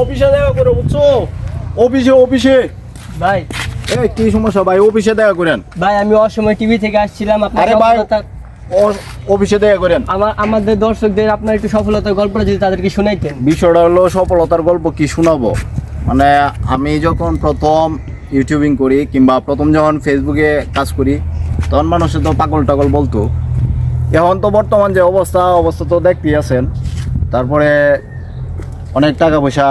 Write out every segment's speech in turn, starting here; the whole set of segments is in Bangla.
অফিসে দেখা করে বুঝছ? অফিসে অফিসে। ভাই। এই কি সমস্যা ভাই? অফিসে দেখা করেন। ভাই আমি অসময় টিভি থেকে আসছিলাম আপনার অফিসে দেখা করেন। আমার আমাদের দর্শকদের আপনার একটু সফলতার গল্পটা যদি তাদেরকে শোনাইতেন। বিষয়টা হলো সফলতার গল্প কি শোনাবো? মানে আমি যখন প্রথম ইউটিউবিং করি কিংবা প্রথম যখন ফেসবুকে কাজ করি তখন মানুষে তো পাগল টাগল বলতো। এখন তো বর্তমান যে অবস্থা অবস্থা তো দেখতেই আছেন। তারপরে অনেক টাকা পয়সা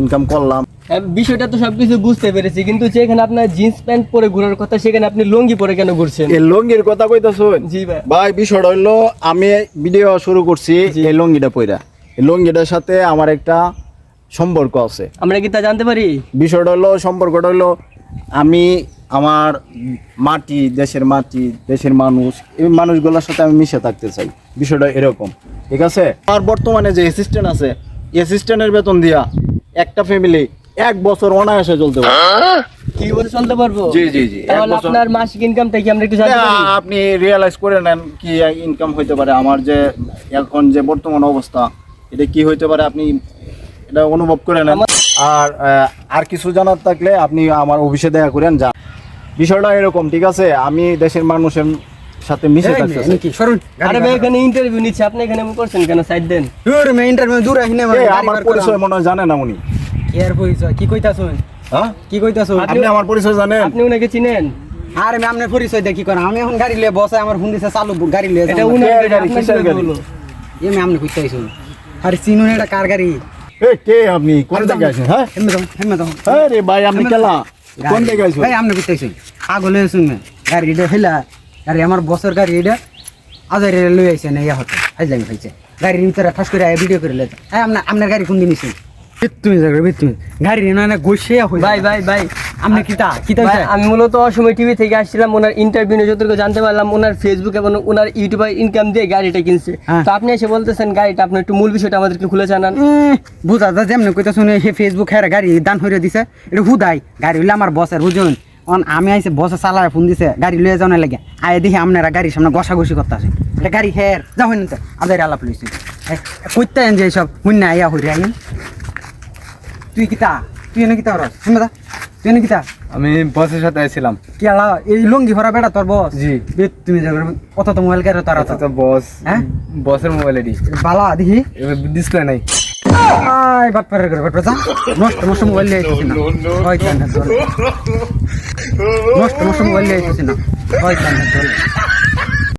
ইনকাম করলাম। হ্যাঁ, বিষয়টা তো সবকিছু বুঝতে পেরেছি কিন্তু যেখানে আপনার জিন্স প্যান্ট পরে ঘোরার কথা সেখানে আপনি লুঙ্গি পরে কেন ঘুরছেন? এই লঙ্গির কথা কইতাছুন? জি ভাই। ভাই বিষয়টা হলো আমি ভিডিও শুরু করছি এই লঙ্গিটা পইরা। এই লঙ্গিটার সাথে আমার একটা সম্পর্ক আছে। আমরা কি তা জানতে পারি? বিষয়টা হলো সম্পর্কটা হলো আমি আমার মাটি দেশের মাটি দেশের মানুষ এই মানুষগুলোর সাথে আমি মিশে থাকতে চাই। বিষয়টা এরকম ঠিক আছে? আর বর্তমানে যে অ্যাসিস্ট্যান্ট আছে অ্যাসিস্ট্যান্টের বেতন দিয়া একটা ফ্যামিলি এক বছর অনায়াসে চলতে পারে কি বলে চলতে পারব? জি, জি, জি, তাহলে আপনার মাসিক ইনকামটা কি আমরা একটু জানতে পারি। আপনি রিয়েলাইজ করে নেন কি ইনকাম হইতে পারে। আমার যে এখন যে বর্তমান অবস্থা এটা কি হইতে পারে আপনি এটা অনুভব করে নেন। আর আর কিছু জানার থাকলে আপনি আমার অফিসে দেখা করেন যা বিষয়টা এরকম ঠিক আছে? আমি দেশের মানুষের সাথে মিশে থাকতে চাই। কি সরুন? আরে ভাই এখানে ইন্টারভিউ নিচ্ছে আপনি এখানে এমন করছেন কেন? সাইড দেন। দূর মে ইন্টারভিউ দূর আহিনে এ, আমার পরিচয় মনে জানে না উনি। কি আর পরিচয়? কি কইতাছুন? হ্যাঁ? কি কইতাছুন? আপনি আমার পরিচয় জানেন। আপনি ওনাকে চিনেন? আরে আমি আপনার পরিচয় দেখি কোন আমি এখন গাড়ি লিয়ে বসে আমার ফোন দিছে চালু গাড়ি লিয়ে এটা উনার গাড়ি, কিসের গাড়ি? হলো? এমনি আপনি কইতাইছুন আরে চিনুন এটা কার গাড়ি? এ কে আপনি? কোন থেকে আসেন হ্যাঁ? হেমে দাও হেমে দাও। হ্যাঁ রে ভাই আপনি কেলা? কোন থেকে আসেন ভাই আপনি কইতাইছুন পাগল হয়েছুন না গাড়ি গাড়ি আমার বসের গাড়ি এটা আজার লই আইছে না ইয়া হতে হাইলাম খাইছে। গাড়ির ভিতরে ঠাস করে ভিডিও করে লেতা হ্যাঁ আপনার আপনার গাড়ি কোন দিন নিছেন তুমি যাবে তুমি গাড়ি না না গোছে হই ভাই ভাই ভাই। আপনি কিতা কিতা আমি মূলত অসময় টিভি থেকে আসছিলাম ওনার ইন্টারভিউ যতটুকু জানতে পারলাম ওনার ফেসবুক এবং ওনার ইউটিউবে ইনকাম দিয়ে গাড়িটা কিনছে। হ্যাঁ। তো আপনি এসে বলতেছেন গাড়িটা আপনি একটু মূল বিষয়টা আমাদেরকে খুলে জানান। বুঝা যা যেমন কইতা শুনে সে ফেসবুক হেরে গাড়ি দান হইরে দিছে। এটা হুদাই। গাড়ি হইলে আমার বসের বুঝুন অন আমি আইসে বসে চালায় ফোন দিছে গাড়ি লয়ে যাওয়া লাগে। আয় দেখি আপনারা গাড়ির সামনে ঘষাঘষি করতে আসেন এটা গাড়ি হের যা হইন তো আদার আলাপ লইছি। কইতে যে সব হুন্না আইয়া হইরে আইন। তুই কিতা তুই এনে কিতা রস? শুনে দা তুই এনে কিতা আমি বসের সাথে আছিলাম কি আলা এই লঙ্গি ভরা বেড়া তোর বস? জি। তুমি যাবে কত তো মোবাইল কেন তারা তো বস হ্যাঁ? বসের মোবাইল এডি বালা দেখি। ডিসপ্লে নাই। আয় বাট পারে করে বাট যা। নষ্ট নষ্ট মোবাইল লিয়ে আইছিস না। হয় জান নষ্ট নষ্ট মোবাইল নিয়ে আসতেছি না হয়